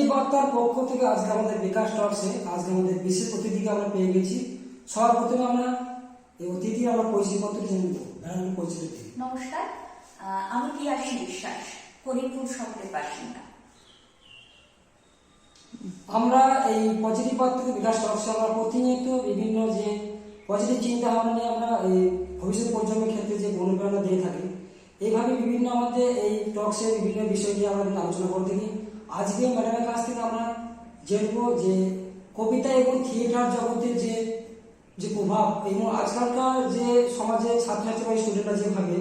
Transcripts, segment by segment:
Positive বার্তার পক্ষ থেকে আজকে আমাদের বিকাশ টক্সে আজকে আমাদের বিশেষ অতিথিকে আমরা পেয়ে গেছি। সবার প্রথমে আমরা এই অতিথি আমরা পরিচয়পত্র জেনে নেব। ম্যাডাম নমস্কার। আমি পিয়াসী বিশ্বাস হরিপুর শহরের বাসিন্দা। আমরা এই পজিটিভ থেকে বিকাশ টক্সে আমরা প্রতিনিয়ত বিভিন্ন যে পজিটিভ চিন্তা ভাবনা নিয়ে আমরা এই ভবিষ্যৎ প্রজন্মের ক্ষেত্রে যে অনুপ্রেরণা দিয়ে থাকি এইভাবে বিভিন্ন আমাদের এই টক্সে বিভিন্ন বিষয় নিয়ে আমরা আলোচনা করে থাকি। আজকে ম্যাডামের কাছ থেকে আমরা জানব যে কবিতা এবং থিয়েটার জগতের যে যে প্রভাব এবং আজকালকার যে সমাজে ছাত্রছাত্রী স্টুডেন্টরা যেভাবে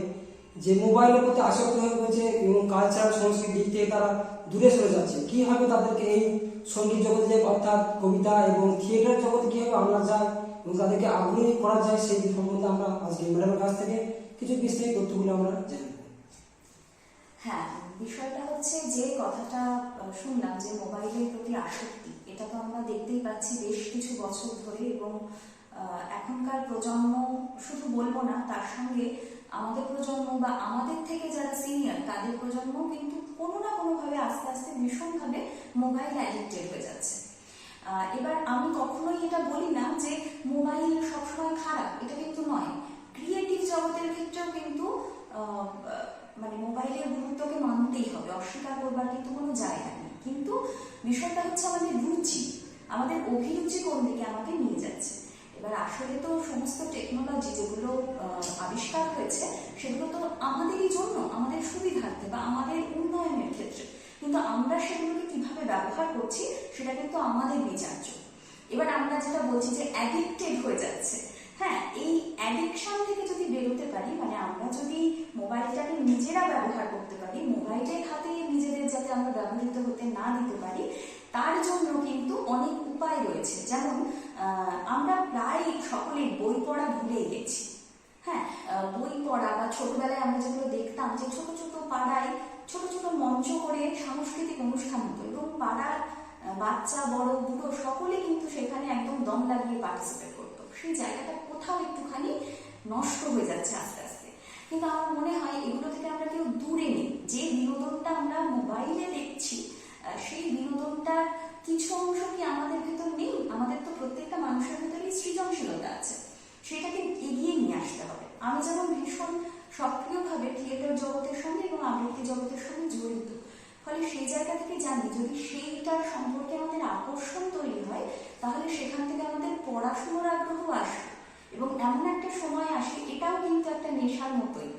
যে মোবাইলের প্রতি আসক্ত হয়ে পড়েছে এবং কালচার সংস্কৃতির দিক থেকে তারা দূরে সরে যাচ্ছে কীভাবে তাদেরকে এই সংগীত জগতে অর্থাৎ কবিতা এবং থিয়েটার জগতে কীভাবে আনা যায় এবং তাদেরকে আগ্রহী করা যায়, সেই সম্বন্ধে আমরা আজকে ম্যাডামের কাছ থেকে কিছু বিস্তারিত তথ্যগুলো আমরা জানব হ্যাঁ বিষয়টা হচ্ছে যে কথাটা শুনলাম যে মোবাইলের প্রতি আসক্তি। এটা তো আমরা দেখতেই পাচ্ছি বেশ কিছু বছর ধরে এবং এখনকার প্রজন্ম শুধু বলব না, তার সঙ্গে আমাদের প্রজন্ম বা আমাদের থেকে যারা সিনিয়র তাদের প্রজন্ম কিন্তু কোনো না কোনোভাবে আস্তে আস্তে ভীষণভাবে মোবাইল অ্যাডিক্টেড হয়ে যাচ্ছে। এবার আমি কখনোই এটা বলি না যে মোবাইল সবসময় খারাপ, এটা কিন্তু নয়। ক্রিয়েটিভ জগতের ক্ষেত্রেও কিন্তু মানে গুরুত্বকে মানতেই হবে, অস্বীকার করবার কিন্তু কোনো জায়গা নেই। কিন্তু বিষয়টা হচ্ছে আমাদের রুচি। আমাদের অভিরুচি কোন দিকে আমাকে নিয়ে যাচ্ছে? এবার আসলে তো সমস্ত টেকনোলজি যেগুলো আবিষ্কার হয়েছে, সেগুলো তো আমাদেরই জন্য, আমাদের সুবিধার্থে বা আমাদের উন্নয়নের ক্ষেত্রে। কিন্তু আমরা সেগুলোকে কীভাবে ব্যবহার করছি, সেটা কিন্তু আমাদের বিচার্য। এবার আমরা যেটা বলছি যে অ্যাডিক্টেড হয়ে যাচ্ছে। হ্যাঁ এই অ্যাডিকশন থেকে যদি বেরোতে পারি মানে আমরা যদি মোবাইলটাকে নিজেরা ব্যবহার করতে পারি মোবাইলের হাতে নিজেদের যাতে আমরা ব্যবহৃত হতে না দিতে পারি, তার জন্য কিন্তু অনেক উপায় রয়েছে। যেমন আমরা প্রায় সকলে বই পড়া ভুলে গেছি। হ্যাঁ বই পড়া বা ছোটবেলায় আমরা যেগুলো দেখতাম যে ছোট ছোট পাড়ায় ছোট ছোট মঞ্চ করে সাংস্কৃতিক অনুষ্ঠান হতো এবং পাড়ার বাচ্চা, বড়, বুড়ো সকলে কিন্তু সেখানে একদম দম লাগিয়ে পার্টিসিপেট করতো। সেই জায়গাটা কোথাও একটুখানি নষ্ট হয়ে যাচ্ছে আস্তে আস্তে। কিন্তু আমার মনে হয় এগুলো থেকে আমরা কেউ দূরে নেই। যে বিনোদনটা আমরা মোবাইলে দেখছি কিছু অংশ কি আমাদের ভেতর নেই? আমাদের তো প্রত্যেকটা মানুষের ভেতরেই সৃজনশীলতা আছে। সেটাকে এগিয়ে নিয়ে আসতে হবে। আমি যেমন ভীষণ সক্রিয়ভাবে থিয়েটার জগতের সঙ্গে এবং আবৃত্তি জগতের সঙ্গে জড়িত। ফলে সেই জায়গা থেকে জানি, যদি সেইটার সম্পর্কে আমাদের আকর্ষণ তৈরি হয়, তাহলে সেখান থেকে আমাদের পড়াশুনোর আগ্রহ আসবে এবং এমন একটা সময় আসে, এটাও কিন্তু একটা নেশার মতোই।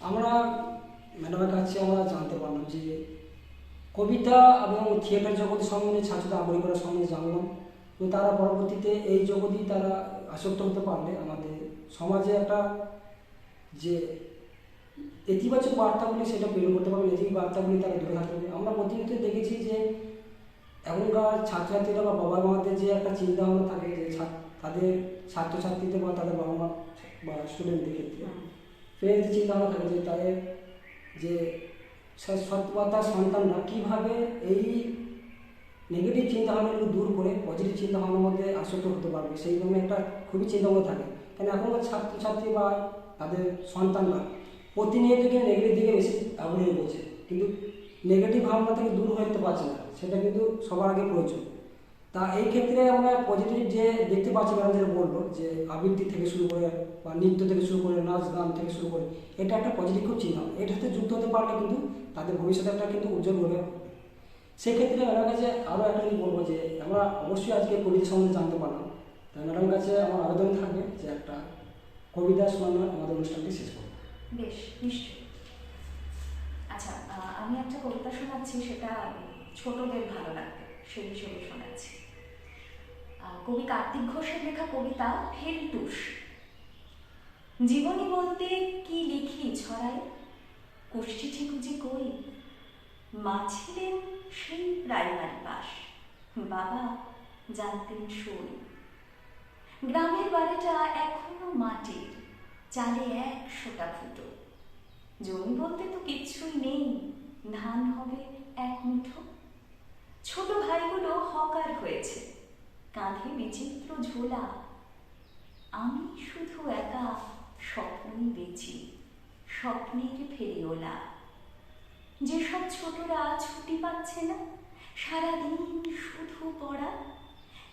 আমরা ম্যাডামের কাছে আমরা জানতে পারলাম যে কবিতা এবং থিয়েটার জগৎ সম্বন্ধে ছাত্রদের আগ্রহী করার সম্বন্ধে জানলাম। তো তারা পরবর্তীতে এই জগতেই তারা আসক্ত হতে পারলে আমাদের সমাজে একটা যে ইতিবাচক বার্তাগুলি সেটা প্রেরণ করতে পারবে নেতিবাচক বার্তাগুলি তারা দূরে থাকতে হবে আমরা প্রতিনিয়ত দেখেছি যে এখনকার ছাত্রছাত্রীরা বা বাবা মাদের যে একটা চিন্তা ভাবনা থাকে যে ছাত্র- তাদের ছাত্রছাত্রীদের বা তাদের বাবা মা বা স্টুডেন্টদের ক্ষেত্রে। ফ্রেন্ডস চিন্তা ভাবনা থাকে যে তাদের যে সৎ- সৎপথা সন্তানরা কীভাবে এই নেগেটিভ চিন্তা ভাবনাগুলো দূর করে পজিটিভ চিন্তা ভাবনার মধ্যে আসক্ত হতে পারবে, সেই জন্য একটা খুবই চিন্তা ভাবনা থাকে। কেন এখনকার ছাত্রছাত্রী বা তাদের সন্তানরা প্রতিনিয়ত কিন্তু নেগেটিভ দিকে বেশি আগ্রহী করছে কিন্তু নেগেটিভ ভাবনা থেকে দূর হতে পারছে না, সেটা কিন্তু সবার আগে প্রয়োজন। তা এই ক্ষেত্রে আমরা পজিটিভ যে দেখতে পাচ্ছি যেটা বলল যে আবৃত্তি থেকে শুরু করে বা নৃত্য থেকে শুরু করে, নাচ গান থেকে শুরু করে, এটা একটা পজিটিভ খুব ভাবনা। এটার সাথে যুক্ত হতে পারলে কিন্তু তাদের ভবিষ্যতে একটা কিন্তু উজ্জ্বল হবে। সেক্ষেত্রে ম্যাডাম কাছে আরও একটা জিনিস বলব যে, আমরা অবশ্যই আজকে কবিতা সম্বন্ধে জানতে পারলাম। তাই ম্যাডাম কাছে আমার আবেদন থাকবে যে একটা কবিতা শোনানো আমাদের অনুষ্ঠানটি শেষ করব। বেশ, নিশ্চয়ই। আচ্ছা আমি একটা কবিতা শোনাচ্ছি, সেটা ছোটদের ভালো লাগবে, সেই হিসেবে শোনাচ্ছি। কবি কার্তিক ঘোষের লেখা কবিতা ফেলটুস জীবনী বলতে কি লিখি ছড়ায় কোষ্ঠী ঠিকুজি কই? মা ছিলেন সেই প্রাইমারি পাস বাবা জানতেন সই। গ্রামের বাড়িটা এখনও মাটির চালে একশোটা ফুটো। জমি বলতে তো কিচ্ছুই নেই, ধান হবে এক মুঠো। ছোট ভাইগুলো হকার হয়েছে কাঁধে বিচিত্র ঝোলা। আমি শুধু একা স্বপ্নই বেচি, স্বপ্নের ফেরিওলা। যেসব ছোটরা ছুটি পাচ্ছে না, সারাদিন শুধু পড়া,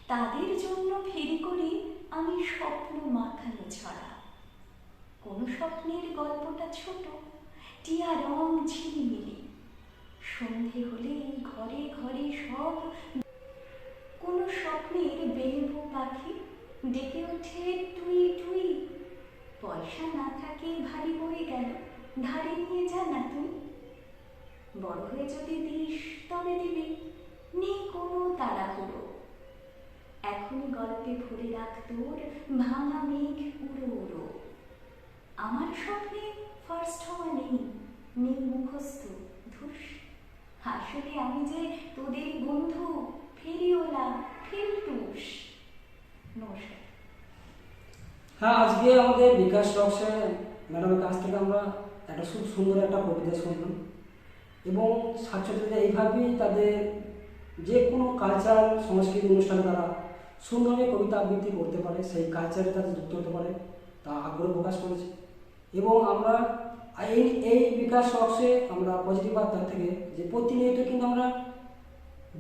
তাদের জন্য ফেরি করি আমি স্বপ্ন মাখানো ছড়া। কোন স্বপ্নের গল্পটা ছোট, টিয়া রং ঝিলিমিলি সন্ধে হলে ঘরে ঘরে সব স্বপ্নের বেলবো পাখি। ডেকে ওঠে টুই টুই। পয়সা না থাকে ভারী বয়ে গেল। ধারে নিয়ে যা না তুই। বড় হয়ে যদি দিস, তবে দিবি। নেই কোনো তাড়াহুড়ো। এখনই গল্পে ভরে রাখ তোর ভাঙা মেঘ উড়ো উড়ো আমার স্বপ্নে ফার্স্ট হওয়া নেই নেই মুখস্থ, ধুস। আসলে আমি যে তোদের বন্ধু ফেরিওলা ফেলটুস নমস্কার হ্যাঁ আজকে আমাদের বিকাশ রক্সে ম্যাডামের কাছ থেকে আমরা একটা খুব সুন্দর একটা কবিতা শুনলাম। এবং ছাত্রছাত্রীরা এইভাবেই তাদের যে কোনো কালচারাল সংস্কৃতি অনুষ্ঠানে তারা সুন্দরভাবে কবিতা আবৃত্তি করতে পারে, সেই কালচারে তাদের যুক্ত হতে পারে, তা আগ্রহ প্রকাশ করেছে। এবং আমরা এই এই বিকাশ রক্সে আমরা পজিটিভ বার্তা থেকে যে প্রতিনিয়ত কিন্তু আমরা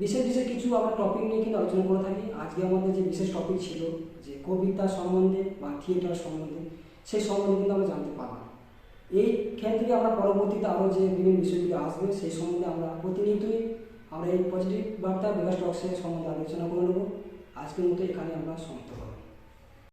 বিশেষ বিশেষ কিছু আমরা টপিক নিয়ে কিন্তু আলোচনা করে থাকি। আজকে আমাদের যে বিশেষ টপিক ছিল যে কবিতা সম্বন্ধে বা থিয়েটার সম্বন্ধে, সেই সম্বন্ধে কিন্তু আমরা জানতে পারলাম। এইখান থেকে আমরা পরবর্তীতে আরও যে বিভিন্ন বিষয়গুলো আসবে, সেই সম্বন্ধে আমরা প্রতিনিয়তই আমরা এই পজিটিভ বার্তা বিকাশ টক্সের সম্বন্ধে আলোচনা করে নেব। আজকের মতো এখানে আমরা সমাপ্ত